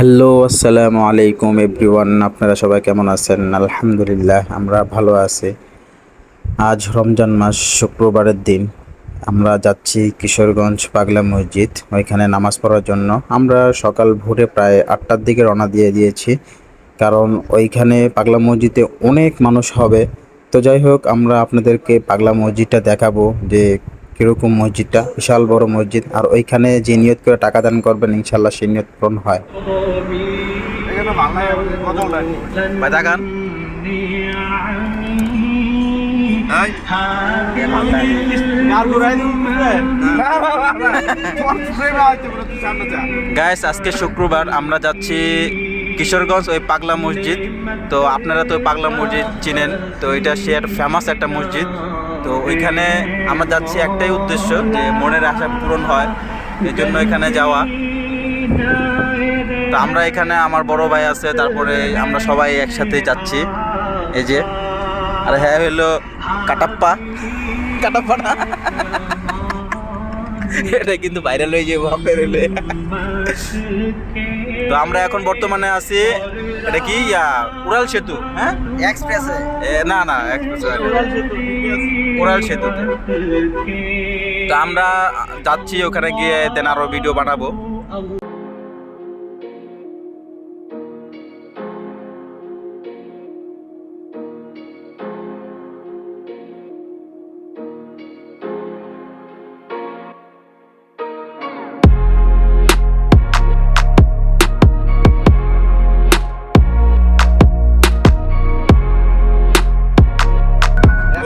Hello, আসসালামু আলাইকুম everyone. আপনারা সবাই কেমন আছেন? আলহামদুলিল্লাহ, আমরা ভালো আছি। আজ রমজান মাস, শুক্রবারের দিন। আমরা যাচ্ছি কিশোরগঞ্জ পাগলা মসজিদ, ওইখানে নামাজ পড়ার জন্য। আমরা সকাল ভোরে প্রায় আটটার দিকে রওনা দিয়ে দিয়েছি, কারণ ওইখানে পাগলা মসজিদে অনেক মানুষ হবে। তো যাই হোক, আমরা আপনাদেরকে পাগলা মসজিদটা দেখাবো যে কীরকম মসজিদটা? বিশাল বড় মসজিদ। আর ওইখানে যে নিয়ত করে টাকা দান করবেন ইনশাল্লাহ সেই নিয়ত পূরণ হয়। গাইস আজকে শুক্রবার, আমরা যাচ্ছি কিশোরগঞ্জ, ওই পাগলা মসজিদ। তো আপনারা তো পাগলা মসজিদ চিনেন, তো এটা সে একটা ফেমাস একটা মসজিদ। তো ওইখানে আমরা যাচ্ছি একটাই উদ্দেশ্য, যে মনের আশা পূরণ হয় এই জন্য এখানে যাওয়া। তো আমরা এখানে, আমার বড় ভাই আছে, তারপরে আমরা সবাই একসাথে যাচ্ছি। এই যে, আর হ্যাঁ হলো কাটাপ্পা। কাটাপ্পা এটা কিন্তু ভাইরাল হয়ে যাব আপনার হলে। তো আমরা এখন বর্তমানে আছি এটা কি? উড়াল সেতু হ্যাঁ? এক্সপ্রেসে না না এক্সপ্রেস উড়াল সেতুতে তো আমরা যাচ্ছি ওখানে গিয়ে দেন আরও ভিডিও বানাবো।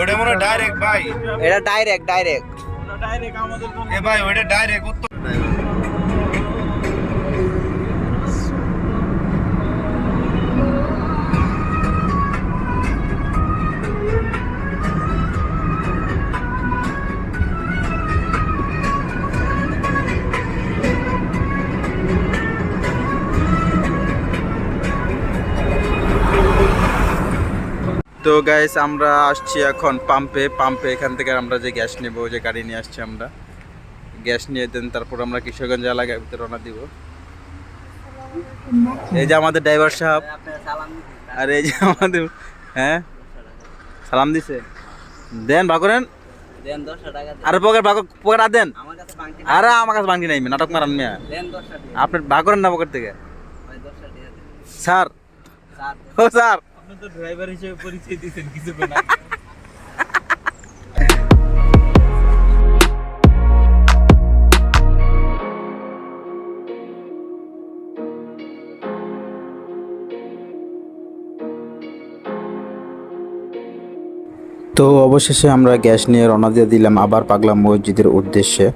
ওটা মনে ডাইরেক্ট ভাই। এটা ডাইরেক্ট ডাইরেক্ট ডাইরেক্ট আমাদের এ ভাই ওটা ডাইরেক্ট তো গাইস আমরা আসছি এখন পাম্পে পাম্পে এখান থেকে আমরা যে গ্যাস নেব যে গাড়ি নিয়ে আসছি আমরা। গ্যাস নিয়ে দেন তারপর আমরা কিশোরগঞ্জ এলাকার ভিতরে রওনা দিব। এই যে আমাদের ড্রাইভার সাহেব। আর এই যে আমাদের হ্যাঁ? সালাম দিছে। দেন ভাগ করেন। আর পকেট ভাগ পকেট আর দেন। আমার আরে আমার কাছে বাঙ্গি নাই নাটক মারান মিয়া। আপনি করেন না পকেট থেকে। স্যার। ও স্যার। আপনি তো ড্রাইভার হিসেবে পরিচয় দিয়েছেন তো অবশেষে আমরা গ্যাস নিয়ে রওনা দিয়ে দিলাম আবার পাগলা মসজিদের উদ্দেশ্যে।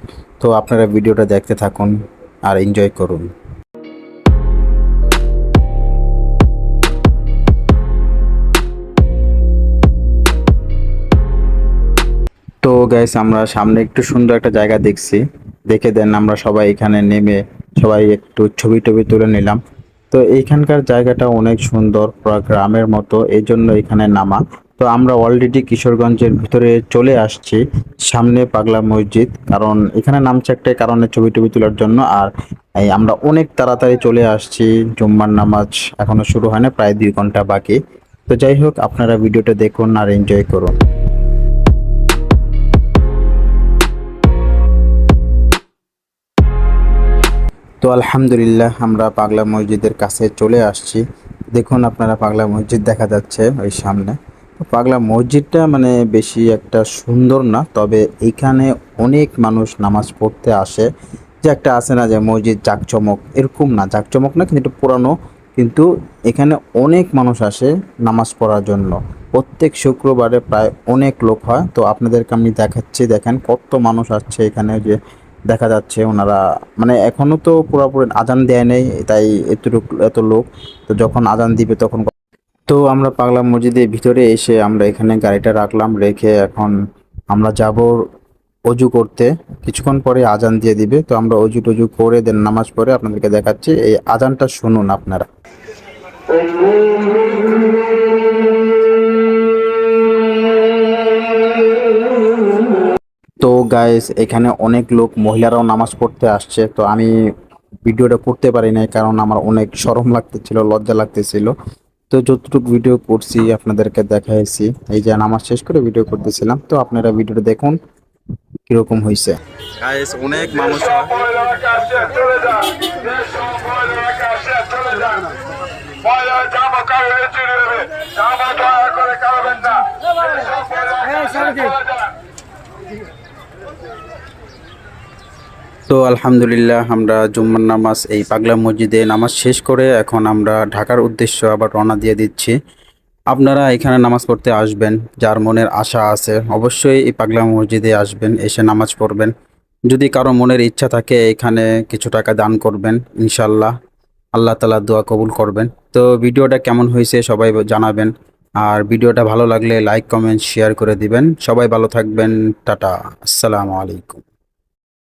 তো আপনারা ভিডিওটা দেখতে থাকুন আর এনজয় করুন। তো গ্যাস আমরা সামনে একটু সুন্দর একটা জায়গা দেখছি। দেখে দেন আমরা সবাই এখানে নেমে সবাই একটু ছবি টবি তুলে নিলাম। তো এইখানকার জায়গাটা অনেক সুন্দর, পুরো গ্রামের মতো, এই জন্য এখানে নামা। তো আমরা অলরেডি কিশোরগঞ্জের ভিতরে চলে আসছি, সামনে পাগলা মসজিদ, কারণ এখানে নামছে একটা কারণে ছবি টবি তোলার জন্য। আর এই আমরা অনেক তাড়াতাড়ি চলে আসছি, জুম্মার নামাজ এখনও শুরু হয় না, প্রায় দুই ঘণ্টা বাকি। তো যাই হোক, আপনারা ভিডিওটা দেখুন আর এনজয় করুন। তো আলহামদুলিল্লাহ আমরা পাগলা মসজিদের কাছে চলে আসছি। দেখুন আপনারা পাগলা মসজিদ দেখা যাচ্ছে ওই সামনে। পাগলা মসজিদটা মানে বেশি একটা সুন্দর না, তবে এখানে অনেক মানুষ নামাজ পড়তে আসে। যে একটা আছে না যে মসজিদ জাকচমক এরকম না জাকচমক না কিন্তু একটু পুরানো। কিন্তু এখানে অনেক মানুষ আসে নামাজ পড়ার জন্য। প্রত্যেক শুক্রবারে প্রায় অনেক লোক হয়। তো আপনাদেরকে আমি দেখাচ্ছি, দেখেন কত মানুষ আসছে এখানে যে দেখা যাচ্ছে ওনারা মানে এখনও তো পুরোপুরি আজান দেয় নেই, তাই এতটুকু, এত লোক, তো যখন আজান দিবে তখন তো আমরা পাগলা মসজিদের ভিতরে এসে আমরা এখানে গাড়িটা রাখলাম, রেখে এখন আমরা যাব অজু করতে। কিছুক্ষণ পরে আজান দিয়ে দিবে, তো আমরা অজু টজু করে দেন, নামাজ পড়ে আপনাদেরকে দেখাচ্ছি। এই আজানটা শুনুন আপনারা। গাইস এখানে অনেক লোক মহিলারাও নামাজ পড়তে আসছে। তো আমি ভিডিওটা করতে পারি নাই কারণ আমার অনেক শরম লাগতেছিল লজ্জা লাগতেছিল। তো যতটুকু ভিডিও করছি আপনাদেরকে দেখাইছি। এই যে নামাজ শেষ করে ভিডিও করতেছিলাম। তো আপনারা ভিডিওটা দেখুন কীরকম হয়েছে গাইস অনেক মানুষ চলে তো আলহামদুলিল্লাহ আমরা জুম্মার নামাজ, এই পাগলা মসজিদে নামাজ শেষ করে এখন আমরা ঢাকার উদ্দেশ্য আবার রওনা দিয়ে দিচ্ছি। আপনারা এখানে নামাজ পড়তে আসবেন, যার মনের আশা আছে, অবশ্যই এই পাগলা মসজিদে আসবেন, এসে নামাজ পড়বেন। যদি কারও মনের ইচ্ছা থাকে, এখানে কিছু টাকা দান করবেন ইনশাল্লাহ আল্লাহ তালা দোয়া কবুল করবেন। তো ভিডিওটা কেমন হয়েছে সবাই জানাবেন। আর ভিডিওটা ভালো লাগলে লাইক কমেন্ট শেয়ার করে দিবেন। সবাই ভালো থাকবেন। টাটা। আসসালামু আলাইকুম।